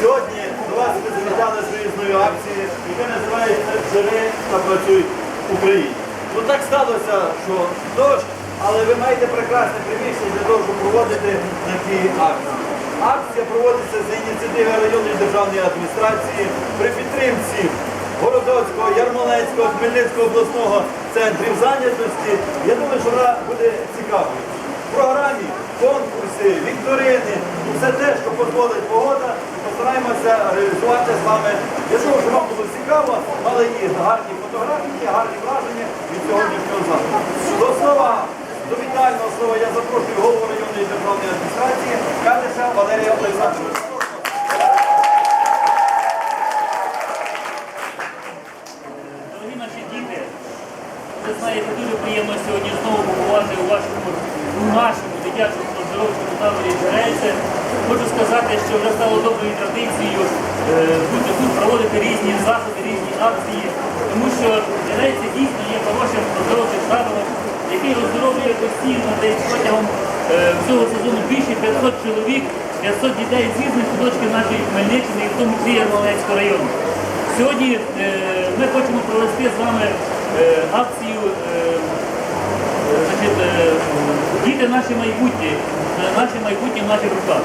Сьогодні до вас ми з виїзної акції, яка називається Живи та працюй Україні. Ну так сталося, що дощ, але ви маєте прекрасне приміщення для того, щоб проводити такі акції. Акція проводиться за ініціативи районної державної адміністрації при підтримці Городоцького, Ярмолецького, Хмельницького обласного центрів зайнятості. Я думаю, що вона буде цікавою. Програмі конкурси, вікторини, все те, що дозволить погода, постараємося реалізувати з вами для того, щоб вам було цікаво, але і гарні фотографії, гарні враження від сьогоднішнього заходу. До слова, до вітального слова я запрошую голову районної державної адміністрації Кадиша Валерія Олександровича. Дорогі наші діти, ви дуже приємно сьогодні знову побувати у вашому у нашому дитячому оздоровчому таборі Джерельце. Хочу сказати, що вже стало доброю традицією е, бути тут, проводити різні заходи, різні акції, тому що Джерельце дійсно є хорошим оздоровчим табором, який оздоровлює постійно десь протягом е, всього сезону більше 500 чоловік, 500 дітей з різних куточків нашої Хмельниччини, і в тому числі Ярмолинського району. Сьогодні е, ми хочемо провести з вами акцію е, е, значить, е, Діти наші майбутні, е, наше майбутнє в наших руках.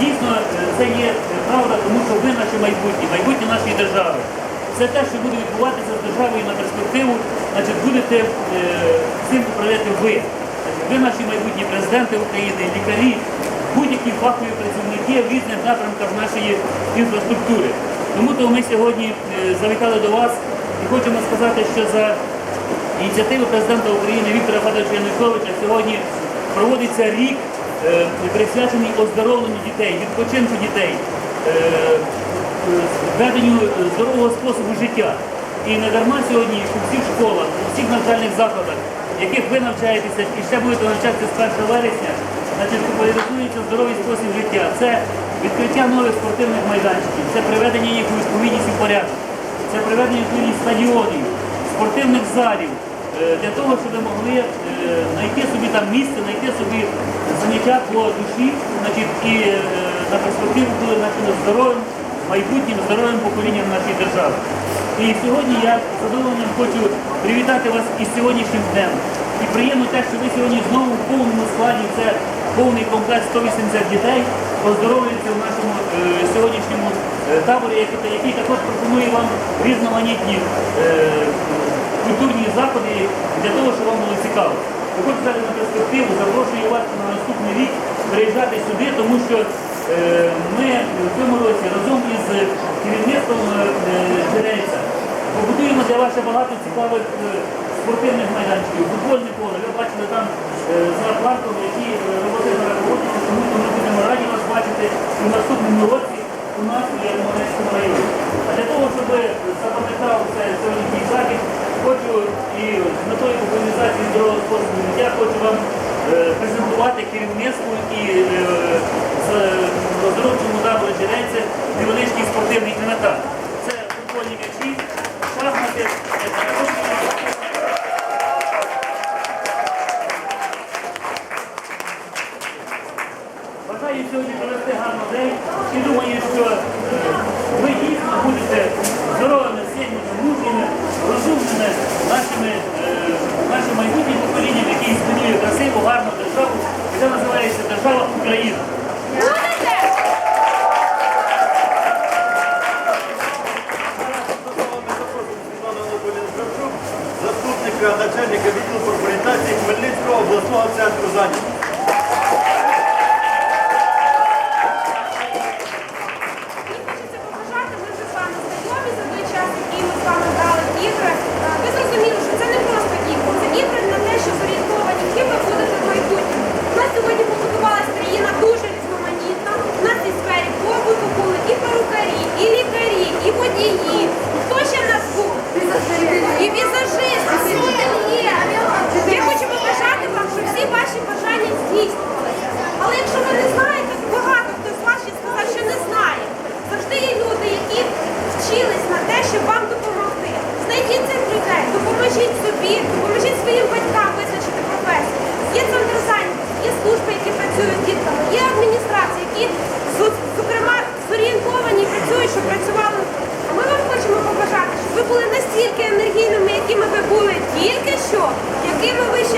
Дійсно, е, це є правда, тому що ви наші майбутні, майбутнє нашої держави. Все те, що буде відбуватися з державою на перспективу, значить, будете е, цим управляти ви. Ви наші майбутні президенти України, лікарі, будь-які фахові працівники в різних напрямках нашої інфраструктури. Тому то ми сьогодні е, завітали до вас і хочемо сказати, що за ініціативи президента України Віктора Федоровича Януковича сьогодні проводиться рік, е, присвячений оздоровленню дітей, відпочинку дітей, е, е, е, здорового способу життя. І не дарма сьогодні у всіх школах, у всіх навчальних закладах, яких ви навчаєтеся і ще будете навчатися з 1 вересня, значить, популяризується здоровий спосіб життя. Це відкриття нових спортивних майданчиків, це приведення їх у відповідність і порядок, це приведення у стадіонів, спортивних залів, е, для того, щоб ви могли е, знайти собі там місце, знайти собі заняття по душі, значить, і е, на перспективу були здоровим, майбутнім здоровим поколінням нашої держави. І сьогодні я з задоволенням хочу привітати вас із сьогоднішнім днем. І приємно те, що ви сьогодні знову в повному складі, це повний комплект 180 дітей, оздоровлюються в нашому сьогоднішньому таборі, який, також пропонує вам різноманітні е, культурні заходи для того, щоб вам було цікаво. Хочу сказати на перспективу, запрошую вас на наступний рік приїжджати сюди, тому що е, ми в цьому році разом із керівництвом е, Джерельця побудуємо для вас багато цікавих е, спортивних майданчиків, футбольне поле. Ви бачили там е, за парком, які е, роботи зараз проводяться, тому що ми будемо раді вас бачити в наступному році у нас у Ярмолинському районі. А для того, щоб запам'ятав це сьогоднішній захід, хочу і з метою популяризації здорового способу життя хочу вам е, презентувати керівництво і е, з оздоровчому табору Черенця невеличкий спортивний інвентар. Сьогодні провести гарний день і думаю, що ви дійсно будете здоровими, сильними, мужніми, розумними нашими, е, нашим майбутнім поколінням, які існує красиву, гарну державу, Це називається Держава Україна. дійсно. Але якщо ви не знаєте, багато хто з вас ще сказав, що не знає. Завжди є люди, які вчились на те, щоб вам допомогти. Знайдіть цих людей, допоможіть собі, допоможіть своїм батькам визначити професію. Є центр зайнятості, є служби, які працюють дітками, є адміністрації, які зокрема зорієнтовані і працюють, щоб працювали. А ми вам хочемо побажати, щоб ви були настільки енергійними, якими ви були тільки що, якими ви ще.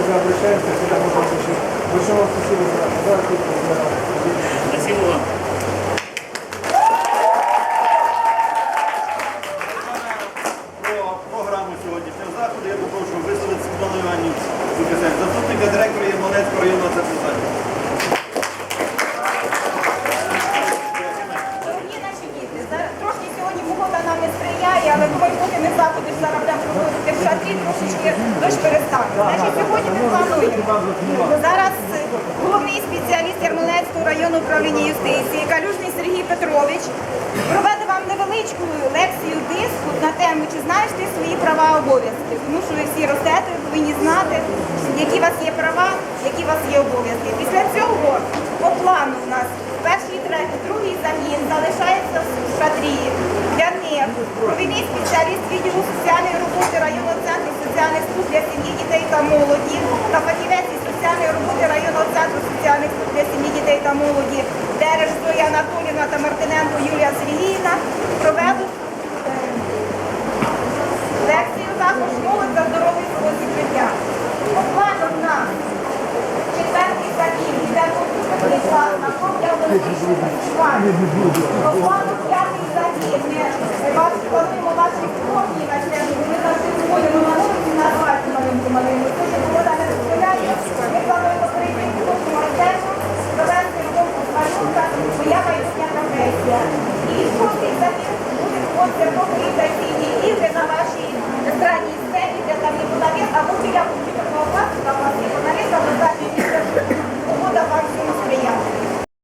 когда обращаемся, всегда можем получить. Большое вам спасибо за подарки, Спасибо вам. Про програму сьогоднішнього заходу я попрошу висловити Світлану Іванівну заступника директора Ємолецького районного. Дорогі наші діти, трошки сьогодні погода нам не сприяє, але думаю, поки ми заходи зараз будемо шатрі, трошечки дощ перестане. Значить, сьогодні ми плануємо. Зараз головний спеціаліст Ярмолецького району управління юстиції Калюжний Сергій Петрович проведе вам невеличку лекцію диску на тему, чи знаєш ти свої права обов'язки. Тому що ви всі ростете, повинні знати, які у вас є права, які у вас є обов'язки. Після цього по плану у нас перший, третій, другий загін залишається в шатрі. та Мартиненко Юлія Сергіївна проведуть е, лекцію також молодь за здоров'я свого життя. Покладом нам четвертий забіг іде комп'ютерний клас на комп'яторичний харчування. Покладом п'ятий забіг. Ми вас плануємо ваші кухні на цьому. Ми завжди виходимо на вулиці на асфальті маленьку маленьку. Це ж вода не розповідає. у нас своя майбутня професія. І кожний замір буде хлопця покрита.